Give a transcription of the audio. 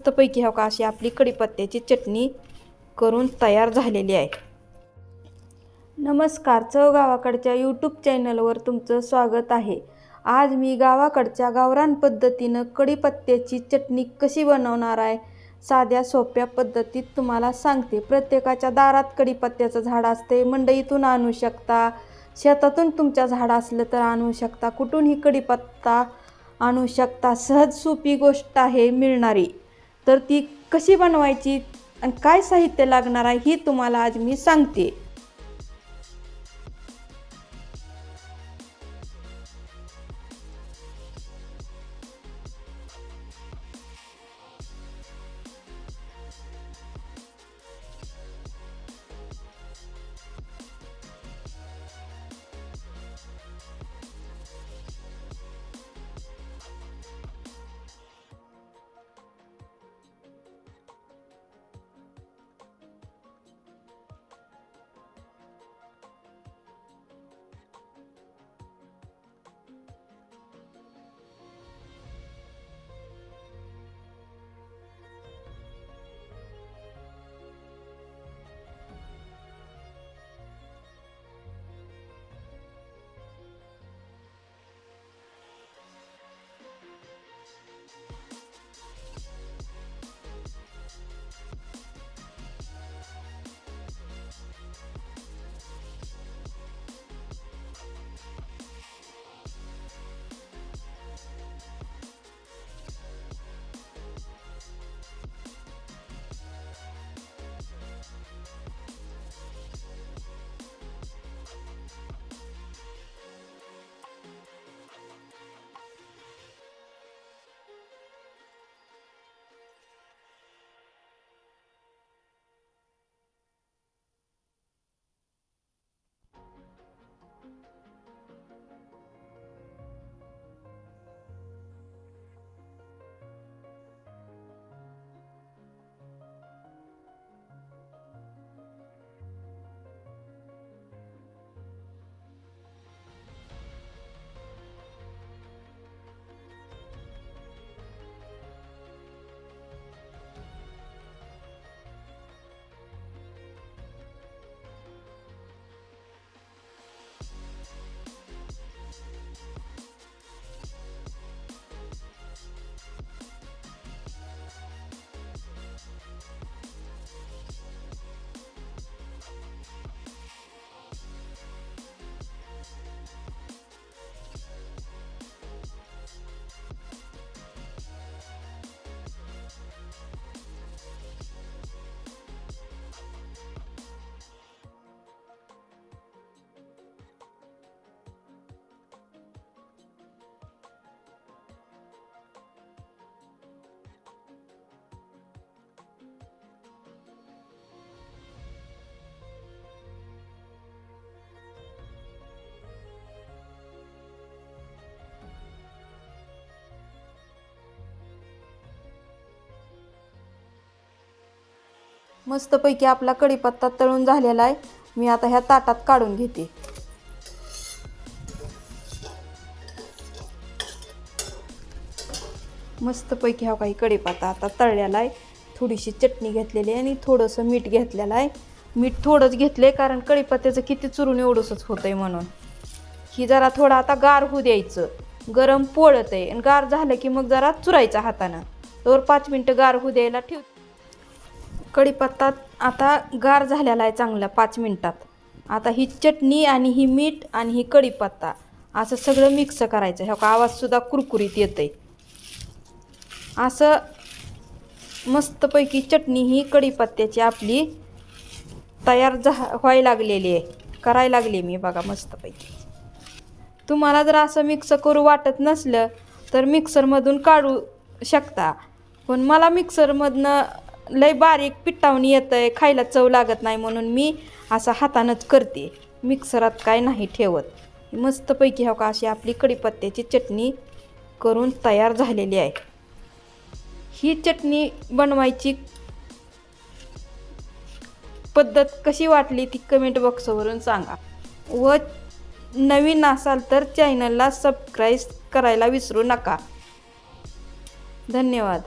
मस्तपैकी हो का अशी आपली कढीपत्त्याची चटणी करून तयार झालेली आहे. नमस्कार चव गावाकडच्या यूट्यूब चॅनलवर तुमचं स्वागत आहे. आज मी गावाकडच्या गावरान पद्धतीनं कढीपत्त्याची चटणी कशी बनवणार आहे साध्या सोप्या पद्धतीत तुम्हाला सांगते. प्रत्येकाच्या दारात कढीपत्त्याचं झाड असते मंडईतून आणू शकता शेतातून तुमच्या झाड असलं तर आणू शकता कुठूनही कढीपत्ता आणू शकता. सहज सोपी गोष्ट आहे मिळणारी. तर ती कशी बनवायची आणि काय साहित्य लागणार आहे ही तुम्हाला आज मी सांगते. मस्तपैकी आपला कढीपत्ता तळून झालेला आहे. मी आता ह्या ताटात काढून घेते. मस्तपैकी हा काही कढीपत्ता आता तळलेला आहे. थोडीशी चटणी घेतलेली आहे आणि थोडंसं मीठ घेतलेलं आहे. मीठ थोडंच घेतलं आहे कारण कढीपत्त्याचं किती चुरून एवढंसंच होतं आहे म्हणून. ही जरा थोडं आता गार होऊ द्यायचं. गरम पोळत आहे आणि गार झालं की मग जरा चुरायचं हातानं. तर पाच मिनटं गार होऊ द्यायला ठेव कढीपत्ता आता गार झालेला आहे चांगला पाच मिनटात. आता ही चटणी आणि ही मीठ आणि ही कढीपत्ता असं सगळं मिक्स करायचं. ह्या का आवाजसुद्धा कुरकुरीत येतं आहे असं मस्तपैकी चटणी ही कढीपत्त्याची आपली तयार झा व्हायला लागलेली आहे. करायला लागली मी बघा मस्तपैकी. तुम्हाला जर असं मिक्स करू वाटत नसलं तर मिक्सरमधून काढू शकता. पण मला मिक्सरमधनं लय बारीक पिठावणी येतं आहे खायला चव लागत नाही म्हणून मी असं हातानंच करते. मिक्सरात काय नाही ठेवत. मस्तपैकी हो का अशी आपली कढीपत्त्याची चटणी करून तयार झालेली आहे. ही चटणी बनवायची पद्धत कशी वाटली ती कमेंट बॉक्सवरून सांगा. व नवीन असाल तर चॅनलला सबस्क्राईब करायला विसरू नका. धन्यवाद.